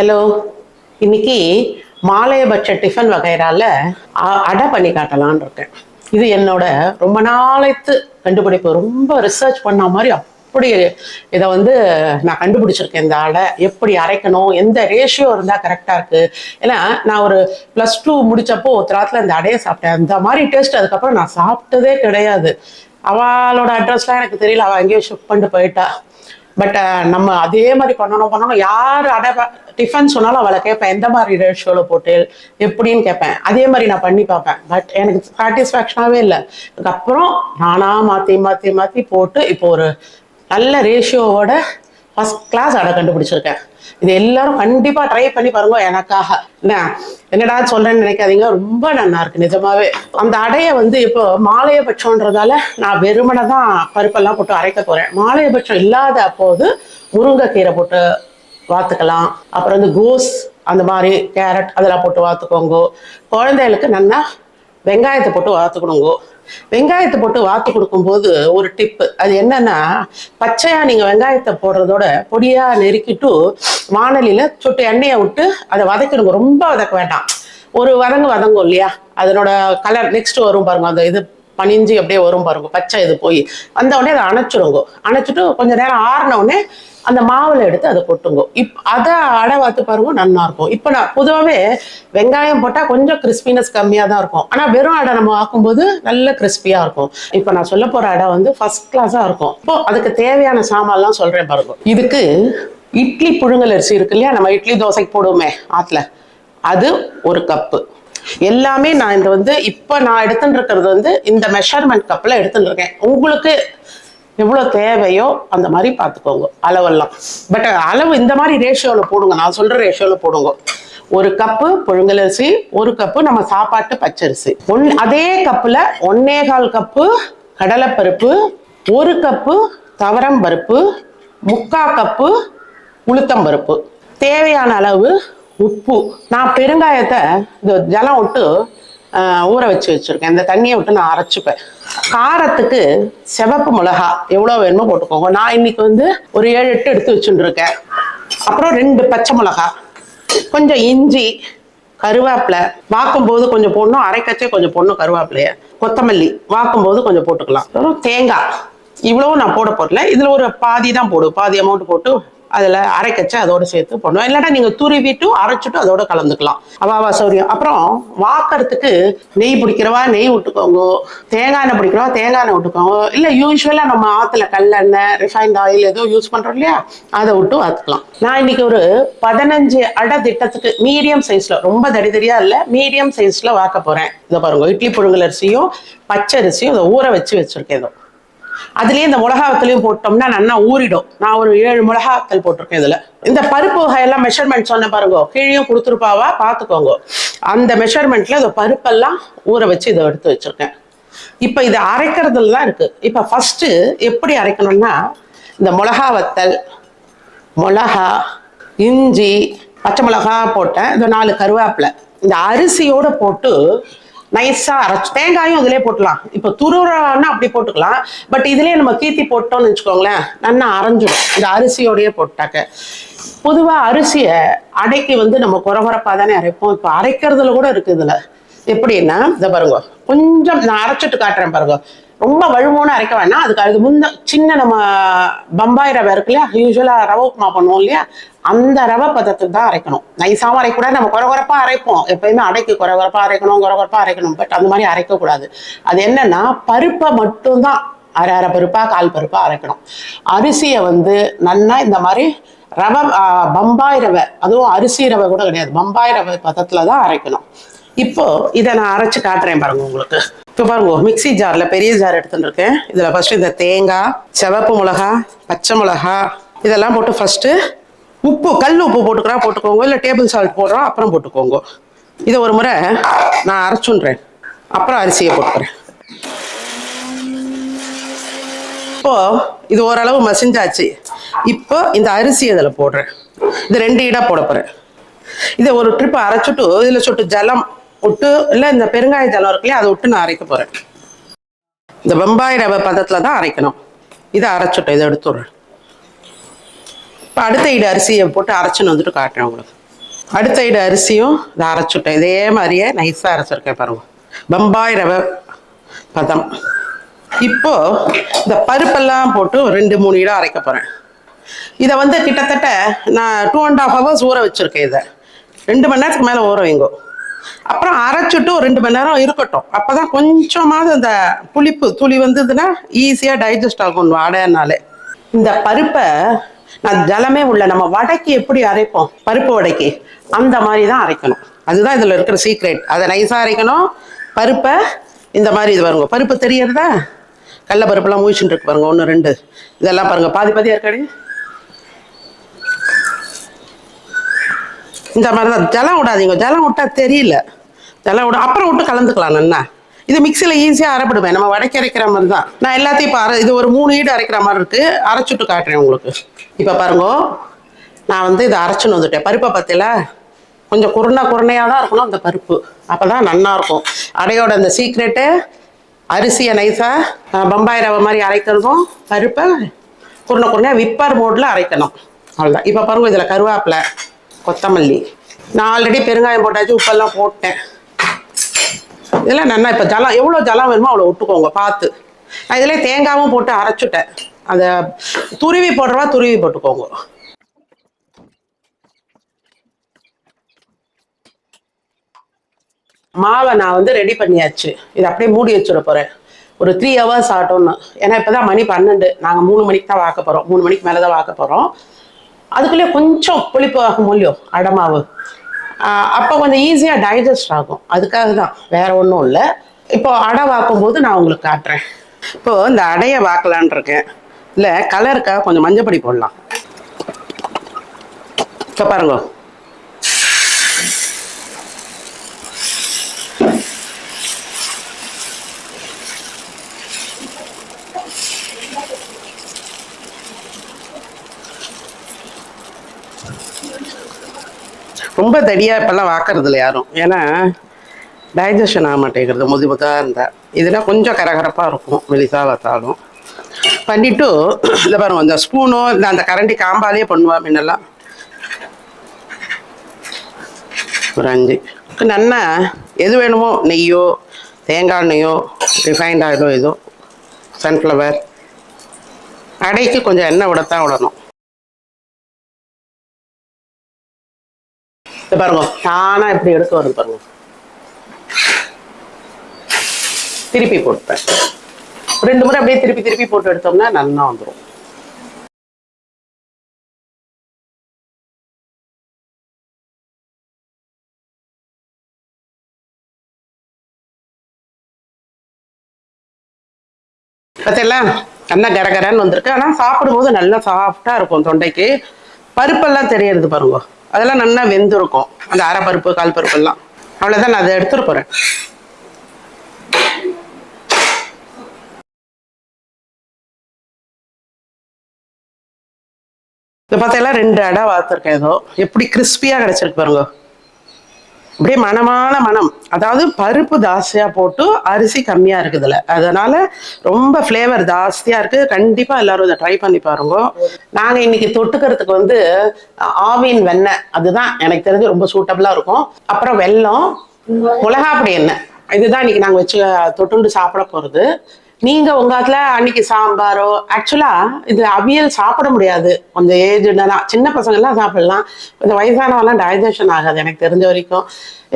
Hello இன்னைக்கு மாலையபட்ச tiffin வகைரால அ- அடை பண்ணி காட்டலாம்னு இருக்கேன். இது என்னோட ரொம்ப நாளைத்து கண்டுபிடிப்பு. ரொம்ப ரிசர்ச் பண்ண மாதிரி அப்படி இதை வந்து நான் கண்டுபிடிச்சிருக்கேன் இந்த அடை. எப்படி அரைக்கணும்? எந்த ரேஷியோ இருந்தால் கரெக்டாக இருக்குது ஏன்னா நான் ஒரு ப்ளஸ் டூ முடிச்சப்போ ஒரு ராத்துல இந்த அடையை சாப்பிட்டேன். அந்த மாதிரி டேஸ்ட் அதுக்கப்புறம் நான் சாப்பிட்டதே கிடையாது. அவளோட அட்ரஸ்லாம் எனக்கு தெரியல. அவள் எங்கேயோ ஷிஃப்ட் பண்ணிட்டு போயிட்டா. பட் uh, நம்ம அதே மாதிரி பண்ணணும் பண்ணணும். யார் அடை டிஃபன் சொன்னாலும் அவளை கேட்பேன். எந்த மாதிரி ரேஷியோவில் போட்டு எப்படின்னு கேட்பேன். அதே மாதிரி நான் பண்ணி பார்ப்பேன். பட் எனக்கு சாட்டிஸ்ஃபேக்ஷனாகவே இல்லை. அதுக்கப்புறம் நானாக மாற்றி மாற்றி மாற்றி போட்டு இப்போ ஒரு நல்ல ரேஷியோவோட ஃபஸ்ட் கிளாஸ் அடை கண்டுபிடிச்சிருக்கேன். இது எல்லாரும் கண்டிப்பா ட்ரை பண்ணி பாருங்க எனக்காக. என்ன? என்னடா சொல்றேன்னு நினைக்காதீங்க. ரொம்ப நல்லா இருக்கு நிஜமாவே. அந்த அடையை வந்து இப்போ மாலையபட்சம்ன்றதால நான் வெறுமனை தான் பருப்பெல்லாம் போட்டு அரைக்க போறேன். மாலையபட்சம் இல்லாத அப்போது முருங்கைக்கீரை போட்டு வாத்துக்கலாம். அப்புறம் வந்து கோஸ் அந்த மாதிரி கேரட் அதெல்லாம் போட்டு வாத்துக்கோங்க. குழந்தைகளுக்கு நல்லா வெங்காயத்தை போட்டு வாத்துக்கணுங்கோ. வெங்காயத்தை போட்டு வாத்து கொடுக்கும்போது ஒரு டிப்பு அது என்னன்னா பச்சையா நீங்க வெங்காயத்தை போடுறதோட பொடியா நெருக்கிட்டு வானலியில சுட்டு எண்ணெயை விட்டு அதை வதக்கிடுங்க. ரொம்ப வதக்க வேண்டாம். ஒரு வதங்கு வதங்கும் இல்லையா? அதனோட கலர் நெக்ஸ்ட் வரும் பாருங்க. அந்த இது பனிஞ்சு அப்படியே வரும் பாருங்க பச்சை இது போய். அந்த உடனே அதை அணைச்சிருங்க அணைச்சிட்டு கொஞ்சம் நேரம் ஆறின உடனே அந்த மாவுல எடுத்து அதை கொட்டுங்க. இப் அதை அடை வாத்து பாருங்க நல்லா இருக்கும். இப்போ நான் பொதுவாகவே வெங்காயம் போட்டால் கொஞ்சம் கிறிஸ்பினஸ் கம்மியாக தான் இருக்கும். ஆனால் வெறும் அடை நம்ம ஆக்கும்போது நல்ல கிறிஸ்பியாக இருக்கும். இப்போ நான் சொல்ல போகிற அடை வந்து ஃபர்ஸ்ட் கிளாஸாக இருக்கும். இப்போ அதுக்கு தேவையான சாமான்லாம் சொல்கிறேன் பாருங்க. இதுக்கு இட்லி புழுங்கல் அரிசி இருக்கு இல்லையா? நம்ம இட்லி தோசைக்கு போடுவோமே ஆற்றுல அது ஒரு கப்பு எல்லாமே நான் இந்த வந்து இப்போ நான் எடுத்துட்டு இருக்கிறது வந்து இந்த மெஷர்மெண்ட் கப்பில் எடுத்துட்டு இருக்கேன் உங்களுக்கு எவ்வளோ தேவையோ அந்த மாதிரி பார்த்துக்கோங்க அளவெல்லாம். பட் அளவு இந்த மாதிரி ரேஷியோவில் போடுங்க நான் சொல்கிற ரேஷியோவில் போடுங்க. ஒரு கப்பு புழுங்கலரிசி ஒரு கப்பு நம்ம சாப்பாட்டு பச்சரிசி. ஒன் அதே கப்பில் ஒன்னே கால் கப்பு கடலைப்பருப்பு ஒரு கப்பு தவரம் பருப்பு முக்கா கப்பு உளுத்தம்பருப்பு தேவையான அளவு உப்பு. நான் பெருங்காயத்தை இந்த ஜலம் விட்டு ஆஹ், ஊற வச்சு வச்சுருக்கேன். இந்த தண்ணியை விட்டு நான் அரைச்சிப்பேன். காரத்துக்கு சிவப்பு மிளகா எவ்வளோ வேணுமோ போட்டுக்கோங்க. நான் இன்னைக்கு வந்து ஒரு ஏழு எட்டு எடுத்து வச்சுட்டு இருக்கேன் அப்புறம் ரெண்டு பச்சை மிளகா கொஞ்சம் இஞ்சி கருவேப்பிலை. வாக்கும்போது கொஞ்சம் போடணும். அரைக்கச்சே கொஞ்சம் போடணும் கருவேப்பிலைய. கொத்தமல்லி வாக்கும்போது கொஞ்சம் போட்டுக்கலாம். அப்புறம் தேங்காய். இவ்வளவும் நான் போட போடல இதில் ஒரு பாதி தான் போடு. பாதி அமௌண்ட் போட்டு அதில் அரைக்கச்சு அதோட சேர்த்து போடணும். இல்லைன்னா நீங்கள் துருவிட்டும் அரைச்சிட்டும் அதோட கலந்துக்கலாம். அவாவா சௌரியம். அப்புறம் வாக்கறதுக்கு நெய் பிடிக்கிறவா? நெய் விட்டுக்கோங்க. தேங்காய் எண்ணெய் பிடிக்கிறவா? தேங்காய் எண்ணெய் விட்டுக்கோங்க. இல்லை யூஸ்வலாக நம்ம ஆற்றுல கல்லெண்ணெய் ரிஃபைண்ட் ஆயில் ஏதோ யூஸ் பண்ணுறோம் இல்லையா? அதை விட்டு வாத்துக்கலாம் நான் இன்னைக்கு ஒரு பதினஞ்சு அடை திட்டத்துக்கு மீடியம் சைஸில் ரொம்ப தடிதடியாக இல்லை மீடியம் சைஸில் வாக்க போகிறேன் இதை பாருங்க இட்லி புழுங்கல் அரிசியும் பச்சரிசியும் இதை ஊற வச்சு வச்சுருக்கேன் இதோ. அதுலயே இந்த மிளகாத்தலையும் போட்டோம்னா நல்லா ஊறிடும். நான் ஒரு ஏழு மிளகாத்தல் போட்டிருக்கேன் இதுல. இந்த பருப்பு வகையெல்லாம் மெஷர்மெண்ட் சொன்ன பாருங்க. கீழேயும் கொடுத்துருப்பாவா? பார்த்துக்கோங்க. அந்த மெஷர்மெண்ட்ல இந்த பருப்பெல்லாம் ஊற வச்சு இதை எடுத்து வச்சிருக்கேன். இப்போ இதை அரைக்கிறதுல தான் இருக்கு. இப்போ ஃபர்ஸ்ட் எப்படி அரைக்கணும்னா இந்த மிளகா வத்தல் மிளகா இஞ்சி பச்சை மிளகா போட்டேன். இந்த நாலு கருவேப்பிலை. இந்த அரிசியோட போட்டு நைஸாக அரைச்சு தேங்காயும் இதிலே போட்டுக்கலாம் இப்போ துருவரான்னா அப்படி போட்டுக்கலாம். பட் இதுலயே நம்ம கீத்தி போட்டோம்னு வச்சுக்கோங்களேன் நல்லா அரைஞ்சிடும். இந்த அரிசியோடயே போட்டாக்க. பொதுவாக அரிசியை அடைக்கு வந்து நம்ம குறகுறப்பாக தானே அரைப்போம். இப்போ அரைக்கிறதுல கூட இருக்குது இதில். எப்படின்னா இதை பாருங்க. கொஞ்சம் நான் அரைச்சிட்டு காட்டுறேன் பாருங்க. ரொம்ப வழுமோன்னு அரைக்க வேணாம். அதுக்கு அது முன்ன சின்ன நம்ம பம்பாய் ரவை இருக்கு இல்லையா? யூஸ்வலாக ரவை உப்புமா பண்ணுவோம் இல்லையா? அந்த ரவை பதத்துக்கு தான் அரைக்கணும். நைஸாகவும் அரைக்கக்கூடாது. நம்ம குறகுறப்பாக அரைப்போம். எப்பயுமே அடைக்கு குறகுறப்பாக அரைக்கணும் குறகுறப்பாக அரைக்கணும். பட் அந்த மாதிரி அரைக்கக்கூடாது. அது என்னன்னா பருப்பை மட்டும்தான் அரை அரை பருப்பாக கால் பருப்பாக அரைக்கணும். அரிசியை வந்து நல்லா இந்த மாதிரி ரவை பம்பாய் ரவை அதுவும் அரிசி ரவை கூட கிடையாது. பம்பாய் ரவை பதத்துல தான் அரைக்கணும். இப்போ இதை நான் அரைச்சு காட்டுறேன் பாருங்க உங்களுக்கு. இப்போ பாருங்க மிக்சி ஜார்ல பெரிய ஜார் எடுத்துன்னு இருக்கேன் இதுல ஃபஸ்ட்டு இந்த தேங்காய் சிவப்பு மிளகா பச்சை மிளகா இதெல்லாம் போட்டு ஃபஸ்ட்டு உப்பு கல் உப்பு போட்டுக்கிறா போட்டுக்கோங்க. இல்லை டேபிள் சால்ட் போடுறோம் அப்புறம் போட்டுக்கோங்க. இதை ஒரு முறை நான் அரைச்சுன்றேன். அப்புறம் அரிசியை போட்டுக்கிறேன். இப்போ இது ஓரளவு மசிஞ்சாச்சு. இப்போ இந்த அரிசி இதில் போடுறேன். இது ரெண்டு இடா போட போகிறேன் இதை ஒரு ட்ரிப் அரைச்சிட்டு இதில் சொட்டு ஜலம் விட்டு இல்லை இந்த பெருங்காய ஜலம் இருக்குல்லையே அதை விட்டு நான் அரைக்க போகிறேன் இந்த பம்பாய் ரவை பதத்தில் தான் அரைக்கணும். இதை அரைச்சிட்டோம் இதை எடுத்துடுறேன் இப்போ அடுத்த இடு அரிசியை போட்டு அரைச்சுன்னு வந்துட்டு காட்டுறேன் உங்களுக்கு. அடுத்த ஐடு அரிசியும் இதை அரைச்சுட்டேன் இதே மாதிரியே நைஸாக அரைச்சிருக்கேன் பாருங்க. பம்பாய் ரவை பதம். இப்போ இந்த பருப்பெல்லாம் போட்டு ரெண்டு மூணு இடம் அரைக்க போகிறேன் இதை வந்து கிட்டத்தட்ட நான் டூ அண்ட் ஹாஃப் ஹவர்ஸ் ஊற வச்சுருக்கேன் இதை. ரெண்டு மணி நேரத்துக்கு மேலே ஊற வைங்கோ. அப்புறம் அரைச்சிட்டு ஒரு ரெண்டு மணி நேரம் இருக்கட்டும். அப்போதான் கொஞ்சமாவது அந்த புளிப்பு துளி வந்ததுன்னா ஈஸியாக டைஜஸ்ட் ஆகும் வாடைனாலே. இந்த பருப்பை நான் ஜலமே உள்ள நம்ம வடைக்கு எப்படி அரைப்போம்? பருப்பு வடைக்கு. அந்த மாதிரி தான் அரைக்கணும். அதுதான் இதில் இருக்கிற சீக்ரெட் அதை நைஸாக அரைக்கணும். பருப்பை இந்த மாதிரி இது வருங்க பருப்பு தெரியறதா? கடல பருப்புலாம் மூச்சுட்டு இருக்கு பாருங்க. ஒன்று ரெண்டு. இதெல்லாம் பாருங்க. பாதி பாதியாக இருக்காடி இந்த மாதிரி தான். ஜலம் விடாதீங்க. ஜலம் விட்டா தெரியல. ஜலம் விட அப்புறம் விட்டு கலந்துக்கலாம் நன்னா. இது மிக்சியில் ஈஸியாக அரைப்படுவேன். நம்ம வடக்கி அரைக்கிற மாதிரி தான். நான் எல்லாத்தையும் இப்போ அரை இது ஒரு மூணு ஈடு அரைக்கிற மாதிரி இருக்குது அரைச்சுட்டு காட்டுறேன் உங்களுக்கு. இப்போ பாருங்க. நான் வந்து இதை அரைச்சுன்னு வந்துட்டேன். பருப்பை பார்த்தீங்களா கொஞ்சம் குருணை குருணையாக தான் இருக்கணும் அந்த பருப்பு. அப்போ தான் நல்லாயிருக்கும் அடையோட அந்த சீக்ரெட்டு அரிசியை நைஸாக பம்பாய் ரவை மாதிரி அரைக்கிறதும் பருப்பை குருணை குருணையாக விப்பர் மோடில் அரைக்கணும். அவ்வளோதான் இப்போ பாருங்க இதில் கருவேப்பிலை கொத்தமல்லி. நான் ஆல்ரெடி பெருங்காயம் போட்டாச்சு உப்பெல்லாம் போட்டேன். இதெல்லாம் நல்லா இப்போ ஜலம் எவ்வளோ ஜலம் வேணுமோ அவ்வளோ விட்டுக்கோங்க பார்த்து. நான் இதில் தேங்காயும் போட்டு அரைச்சுட்டேன். அதை துருவி போடுறவா துருவி போட்டுக்கோங்க. மாவை நான் வந்து ரெடி பண்ணியாச்சு. இதை அப்படியே மூடி வச்சுட போகிறேன் ஒரு த்ரீ ஹவர்ஸ் ஆகட்டும்னு. ஏன்னா இப்போ தான் மணி பன்னெண்டு. நாங்கள் மூணு மணிக்கு தான் வாக்க போகிறோம் மூணு மணிக்கு மேலே தான் வாக்க போகிறோம் அதுக்குள்ளேயே கொஞ்சம் புளிப்பு ஆகும் இல்லையோ அடமாவு. அப்போ கொஞ்சம் ஈஸியாக டைஜஸ்ட் ஆகும். அதுக்காக தான். வேற ஒன்றும் இல்லை. இப்போ அடை வாக்கும் போது நான் உங்களுக்கு காட்டுறேன். இப்போ இந்த அடையை வாக்கலான் இருக்கேன். இல்லை கலருக்காக கொஞ்சம் மஞ்சப்பொடி போடலாம். இப்போ பாருங்க. ரொம்ப தடியா இப்பெல்லாம் வாக்குறது இல்லை யாரும். ஏன்னா டைஜஷன் ஆக மாட்டேங்கிறது முது முதாக இருந்தால் இதெல்லாம் கொஞ்சம் கரகரப்பாக இருக்கும் மெலிசா வத்தாலும் பண்ணிட்டு இந்த பாருங்க அந்த ஸ்பூனோ இல்லை அந்த கரண்டி காம்பாலே பண்ணுவா முன்னெல்லாம். ஒரு அஞ்சு. நன்னா எது வேணுமோ நெய்யோ தேங்காய் எண்ணெயோ ரிஃபைண்ட் ஆயிலோ ஏதோ சன்ஃப்ளவர் அடைக்கு கொஞ்சம் எண்ணெய் விடத்தான் விடணும் பாருங்க. தானா எப்படி எடுக்க வருது பாருங்க. திருப்பி போட்டுப்பேன். ரெண்டு முறை அப்படியே திருப்பி திருப்பி போட்டு எடுத்தோம்னா நல்லா வந்துடும் பார்த்தீங்களா? நல்லா கரகரன்னு வந்திருக்கு. ஆனால் சாப்பிடும்போது நல்லா சாஃப்டாக இருக்கும் தொண்டைக்கு. பருப்பெல்லாம் தெரியறது பாருங்க. அதெல்லாம் நல்லா வெந்திருக்கும். அந்த அரை பருப்பு கால் பருப்பு எல்லாம் அவ்வளோதான் நான் அதை எடுத்துட்டு போகிறேன் இதை பார்த்தா ரெண்டு அடை வார்த்துருக்கேன் ஏதோ. எப்படி கிறிஸ்பியாக கிடச்சிருக்கு பாருங்க. அப்படியே மனமான மனம். அதாவது பருப்பு ஜாஸ்தியாக போட்டு அரிசி கம்மியாக இருக்குதுல. அதனால ரொம்ப ஃப்ளேவர் ஜாஸ்தியாக இருக்குது கண்டிப்பாக எல்லாரும் இதை ட்ரை பண்ணி பாருங்க. நாங்கள் இன்னைக்கு தொட்டுக்கிறதுக்கு வந்து ஆவின் வெண்ணெய். அதுதான் எனக்கு தெரிஞ்சு ரொம்ப சூட்டபிளாக இருக்கும். அப்புறம் வெல்லம் மிளகாப்பொடி எண்ணெய். இதுதான் இன்னைக்கு நாங்கள் வச்சு தொட்டுண்டு சாப்பிட போகிறது நீங்க உங்க அதுல அன்னைக்கு சாம்பாரோ ஆக்சுவலா இது அவியல் சாப்பிட முடியாது. கொஞ்சம் ஏஜ்னா சின்ன பசங்க எல்லாம் சாப்பிடலாம். கொஞ்சம் வயசானவெல்லாம் டைஜஷன் ஆகாது எனக்கு தெரிஞ்ச வரைக்கும்.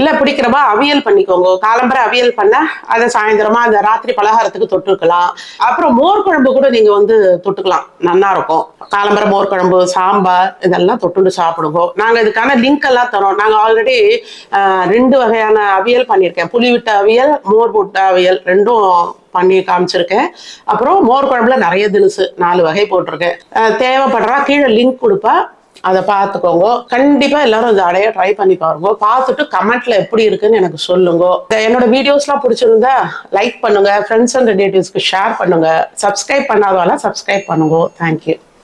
இல்ல பிடிக்கிறப்ப அவியல் பண்ணிக்கோங்க. காலம்பரை அவியல் பண்ண அதை சாயந்தரமா அந்த ராத்திரி பலகாரத்துக்கு தொட்டுக்கலாம். அப்புறம் மோர் குழம்பு கூட நீங்க வந்து தொட்டுக்கலாம். நல்லா இருக்கும். காலம்பரை மோர் குழம்பு சாம்பார் இதெல்லாம் தொட்டுண்டு சாப்பிடுவோம் நாங்க இதுக்கான லிங்க் எல்லாம் தரோம். நாங்க ஆல்ரெடி ரெண்டு வகையான அவியல் பண்ணியிருக்கேன். புளி விட்ட அவியல் மோர் போட்ட அவியல் ரெண்டும் பண்ணி காமிச்சிருக்கேன். அப்புறம் மோர் குழம்புல நிறைய தினுசு நாலு வகை போட்டிருக்கேன். தேவைப்படுறா கீழே லிங்க் கொடுப்பா. அதை பார்த்துக்கோங்க. கண்டிப்பாக எல்லாரும் இதை அடைய ட்ரை பண்ணி பாருங்க. பார்த்துட்டு கமெண்ட்ல எப்படி இருக்குன்னு எனக்கு சொல்லுங்க. என்னோட வீடியோஸ்லாம் பிடிச்சிருந்தா லைக் பண்ணுங்க. ஃப்ரெண்ட்ஸ் அண்ட் ரிலேட்டிவ்ஸ்க்கு ஷேர் பண்ணுங்க. சப்ஸ்கிரைப் பண்ணாதவெல்லாம் சப்ஸ்கிரைப் பண்ணுங்க. Thank you